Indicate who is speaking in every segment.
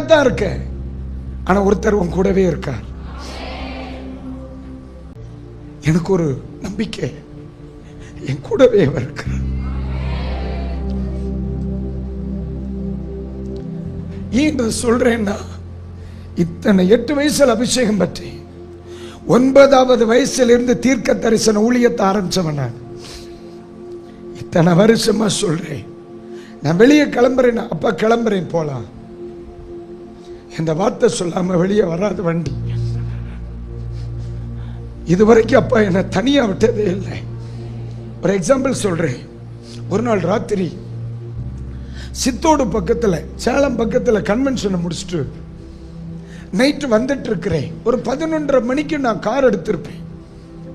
Speaker 1: தனியா தான் இருக்க ஆனா ஒருத்தர் உன் கூடவே இருக்கார். எனக்கு ஒரு நம்பிக்கை. என் கூடவே அவர் இருக்கிறார். ஏன் இதை சொல்றேன்னா இத்தனை எட்டு வயசுல அபிஷேகம் பற்றி ஒன்பதாவது வயசுல இருந்து தீர்க்க தரிசன ஊழியத்தை ஆரம்பிச்சவன் நான். இத்தனை வருஷமா சொல்றேன். நான் வெளியே கிளம்புறேன் அப்பா கிளம்புறேன் போலாம். இந்த வார்த்தை சொல்லாமல் வெளியே வராது வண்டி. இதுவரைக்கும் அப்பா என்னை தனியாக விட்டதே இல்லை. ஒரு எக்ஸாம்பிள் சொல்கிறேன் ஒரு நாள் ராத்திரி சித்தோடு பக்கத்தில் சேலம் பக்கத்தில் கன்வென்ஷனை முடிச்சுட்டு நைட்டு வந்துட்டு இருக்கிறேன் ஒரு பதினொன்றரை மணிக்கு நான் கார் எடுத்திருப்பேன்.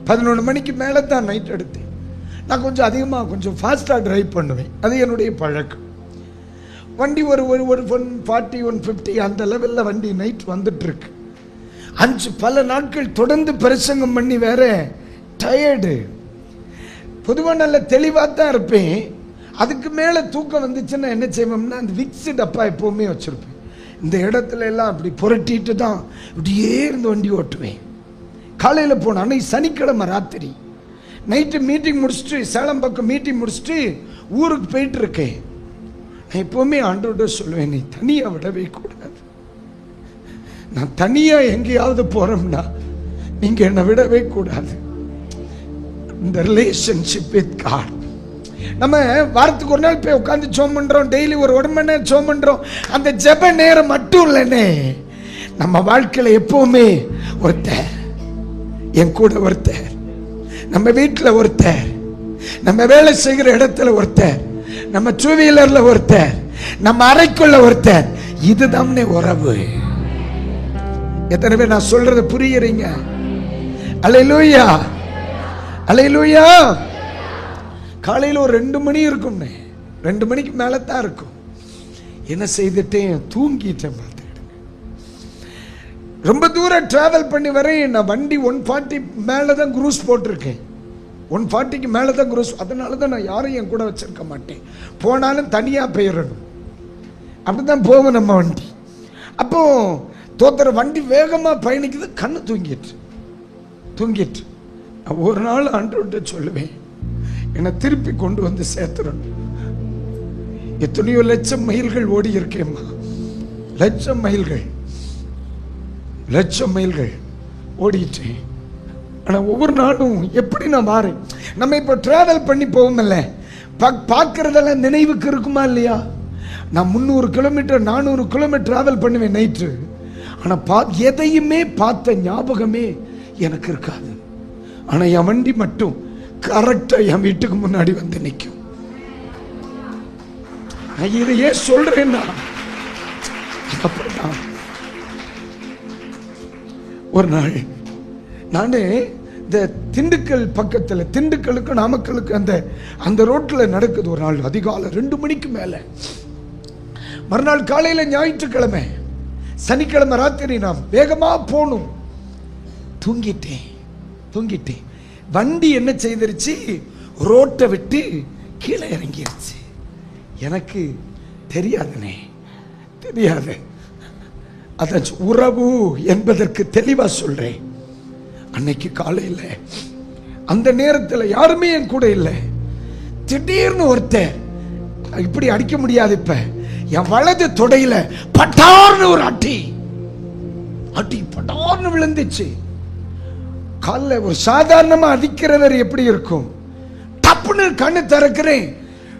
Speaker 1: பதினொன்று மணிக்கு மேலே தான் நைட் எடுத்தேன். நான் கொஞ்சம் அதிகமாக கொஞ்சம் ஃபாஸ்ட்டாக ட்ரைவ் பண்ணுவேன். அது என்னுடைய பழக்கம். வண்டி ஒரு ஒரு ஒரு ஒன் ஃபார்ட்டி ஒன் ஃபிஃப்டி அந்த லெவலில் வண்டி நைட் வந்துட்டுருக்கு. அஞ்சு பல நாட்கள் தொடர்ந்து பிரசங்கம் பண்ணி வேற டயர்டு பொதுவாக நல்ல தெளிவாக தான் இருப்பேன். அதுக்கு மேலே தூக்கம் வந்துச்சுன்னா என்ன செய்வோம்னா அந்த விக்ஸு டப்பா எப்போவுமே வச்சுருப்பேன். இந்த இடத்துல எல்லாம் அப்படி புரட்டிட்டு தான் இப்படியே இருந்து வண்டி ஓட்டுவேன். காலையில் போனேன் அன்னைக்கு சனிக்கிழமை ராத்திரி. நைட்டு மீட்டிங் முடிச்சுட்டு சேலம் பக்கம் மீட்டிங் முடிச்சுட்டு ஊருக்கு போயிட்டு இருக்கேன் நான் எப்போவுமே ஆண்டோட சொல்லுவேன் நீ தனியாக விடவே கூடாது. நான் தனியாக எங்கேயாவது போகிறோம்னா நீங்கள் என்னை விடவே கூடாது. இந்த ரிலேஷன்ஷிப் வித் காட் நம்ம வாரத்துக்கு ஒரு நாள் போய் உட்காந்து ஜோம் பண்ணுறோம் டெய்லி ஒரு ஒரு மணி நேரம் ஜோம் பண்ணுறோம் அந்த ஜெப நேரம் மட்டும் இல்லைனே நம்ம வாழ்க்கையில் எப்பவுமே ஒருத்தர் என் கூட ஒருத்தர் நம்ம வீட்டில் ஒருத்தர் நம்ம வேலை செய்கிற இடத்துல ஒருத்தர் நம்ம டூ வீலர்ல ஒருத்தர் நம்ம அறைக்குள்ள ஒருத்தர். இதுதான் உறவு. எத்தனை பேர் நான் சொல்றது புரியுறீங்க? அலையிலூயா. அலையிலூயா. காலையில் ஒரு ரெண்டு மணி இருக்கும்னே. ரெண்டு மணிக்கு மேலே தான் இருக்கும். என்ன செய்துட்டேன்? தூங்கிட்டேன் பார்த்துக்கிடுங்க. ரொம்ப தூரம் ட்ராவல் பண்ணி வரேன் நான் வண்டி ஒன் ஃபார்ட்டி மேலே தான் குரூஸ் போட்டிருக்கேன். ஒன் ஃபார்ட்டிக்கு மேலே தான் குரூஸ் அதனால தான் நான் யாரையும் என் கூட வச்சுருக்க மாட்டேன். போனாலும் தனியாக போயிடணும். அப்படி தான் போவோம் நம்ம வண்டி. அப்போ தோத்துற வண்டி வேகமாக பயணிக்குது கண்ணு தூங்கிட்டு. தூங்கிட்டு. நான் ஒரு நாள் ஆண்டவர்கிட்ட சொல்லுவேன் என்னை திருப்பி கொண்டு வந்து சேர்த்துறணும். எத்தனையோ லட்சம் மைல்கள் ஓடி இருக்கேம்மா. லட்சம் மைல்கள். லட்சம் மைல்கள் ஓடிட்டேன் ஆனால் ஒவ்வொரு நாளும் எப்படி நான் மாறேன்? நம்ம இப்போ ட்ராவல் பண்ணி போவோம்ல பார்க்குறதெல்லாம் நினைவுக்கு இருக்குமா இல்லையா? நான் முந்நூறு கிலோமீட்டர் நானூறு கிலோமீட்டர் ட்ராவல் பண்ணுவேன் நைட்டு ஆனால் பா எதையுமே பார்த்த ஞாபகமே எனக்கு இருக்காது. ஆனால் என் வண்டி மட்டும் கரெக்டாக என் வீட்டுக்கு முன்னாடி வந்து நிற்கும். நான் இதை ஏன் சொல்கிறேன்னா அப்படிதான் ஒரு நாள் நான் இந்த திண்டுக்கல் பக்கத்தில் திண்டுக்கலுக்கு நாமக்கலுக்கு அந்த அந்த ரோட்டில் நடக்குது ஒரு நாள் அதிகாலை ரெண்டு மணிக்கு மேலே. மறுநாள் காலையில் ஞாயிற்றுக்கிழமை சனிக்கிழமை ராத்திரி நான் வேகமாக போகணும். தூங்கிட்டேன் தூங்கிட்டேன். வண்டி என்ன செய்திருச்சு? ரோட்டை விட்டு கீழே இறங்கிருச்சு. எனக்கு தெரியாதுனே தெரியாது. அதான் உறவு என்பதற்கு தெளிவாக சொல்கிறேன் அன்னைக்கு காலையில் அந்த நேரத்தில் யாருமே என் கூட இல்லை. திடீர்னு ஒருத்தர் இப்படி அடிக்க முடியாது இப்ப. என் வலது தொடையில பட்டார்னு ஒரு அட்டி. அட்டி பட்டார்னு விழுந்துச்சு. காலில் ஒரு சாதாரணமா அடிக்கிறவர் எப்படி இருக்கும்? டப்புன்னு கண்ணு திறக்கிறேன்.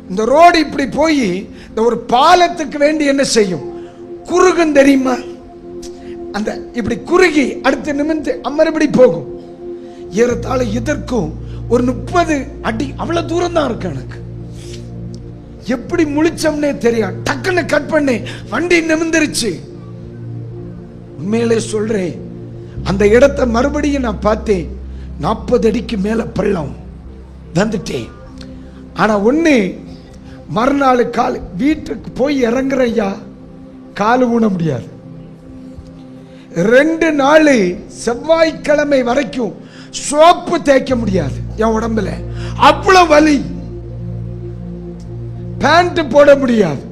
Speaker 1: இந்த ரோடு இப்படி போய் இந்த ஒரு பாலத்துக்கு வேண்டி என்ன செய்யும்? குறுகும் தெரியுமா? அந்த இப்படி குறுகி அடுத்து நிமிந்து அமரபடி போகும். ஏறத்தாழ இதற்கும் ஒரு முப்பது அடி அவ்வளவு தூரம் தான் இருக்கு எனக்கு. எப்படி முழிச்சோம்னே தெரியும் டக்குன்னு கட் பண்ணேன் வண்டி நிமிந்துருச்சு உண்மையிலே சொல்றேன் அந்த இடத்தை மறுபடியும் நான் பார்த்தேன். நாற்பது அடிக்கு மேல பள்ளம் வந்துட்டேன். ஆனா ஒண்ணு மறுநாள் கால் வீட்டுக்கு போய் இறங்குற ஐயா கால் ஊன முடியாது. ரெண்டு நாள் செவ்வாய்க்கிழமை வரைக்கும் சோப்பு தேய்க்க முடியாது. என் உடம்புல. அவ்வளவு வலி. பேண்ட் போட முடியாது.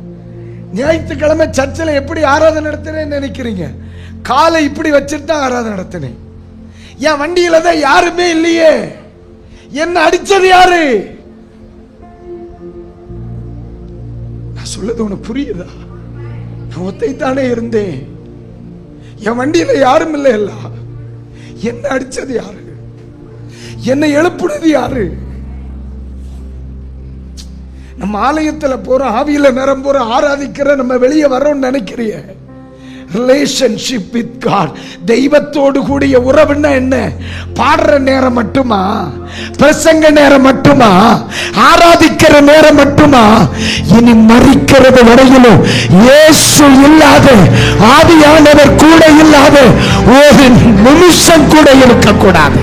Speaker 1: ஞாயிற்றுக்கிழமை சர்ச்சில் எப்படி ஆராதனை நடத்தினேன்னு நினைக்கிறீங்க? காலை இப்படி வச்சுட்டு தான் ஆராதனை நடத்தினேன். என் வண்டியில தான் யாருமே இல்லையே. என்ன அடிச்சது யாரு? நான் சொல்லுது உனக்கு புரியுதா? நான் ஒத்தைத்தானே இருந்தேன். என் வண்டியில யாரும் இல்லை இல்ல என்ன அடிச்சது யாரு? என்னை எழுப்புனது யாரு? நம்ம ஆலயத்துல போறோம் ஆவியில நேரம் போற ஆராதிக்கிற நம்ம வெளியே வரோம்னு நினைக்கிறிய. ரிலேஷன்ஷிப் வித் காட் தெய்வத்தோடு கூடிய உறவுன்னா என்ன? பாடுற நேரம் மட்டுமா? பிரசங்க நேரம் மட்டுமா? ஆராதிக்கிற நேரம் மட்டுமா? இனி மறிக்கிறது வரையிலும் இயேசு இல்லாத ஆதியானவர் கூட இல்லாத ஒரு நிமிஷம் கூட இருக்கக்கூடாது.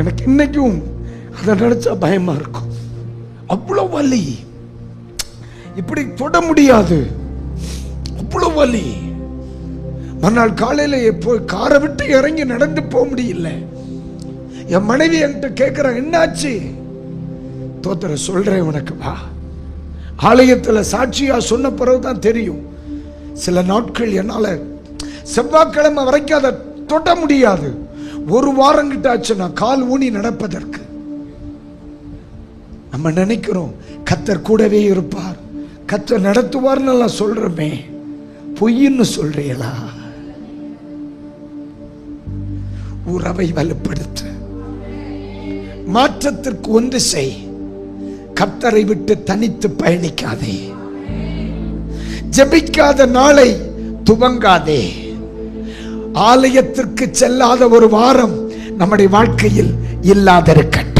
Speaker 1: எனக்கு இன்னைக்கும் அதை நினைச்சா பயமா இருக்கும். அவ்வளோ வலி. இப்படி தொட முடியாது. அவ்வளோ வலி. மறுநாள் காலையில எப்போ காரை விட்டு இறங்கி நடந்து போக முடியல. என் மனைவி என்கிட்ட கேட்கிற என்னாச்சு? தோத்தர சொல்றேன் உனக்கு வா. ஆலயத்துல சாட்சியா சொன்ன பிறகுதான் தெரியும். சில நாட்கள் என்னால செவ்வாய்க்கிழமை வரைக்கும் அதை தொட முடியாது. ஒரு வாரம் கிட்ட ஆச்சு நான் கால் ஊனி நடப்பதற்கு. நம்ம நினைக்கிறோம் கத்தர் கூடவே இருப்பார். கத்தர் நடத்துவார்னு எல்லாம் சொல்றோமே. பொய்ன்னு சொல்றீங்களா? உறவை வலுப்படுத்து. மாற்றத்திற்கு ஒன்று செய். கத்தரை விட்டு தனித்து பயணிக்காதே. ஜெபிக்காத நாளை துவங்காதே. ஆலயத்திற்கு செல்லாத ஒரு வாரம் நம்முடைய வாழ்க்கையில் இல்லாதிருக்கட்டும்.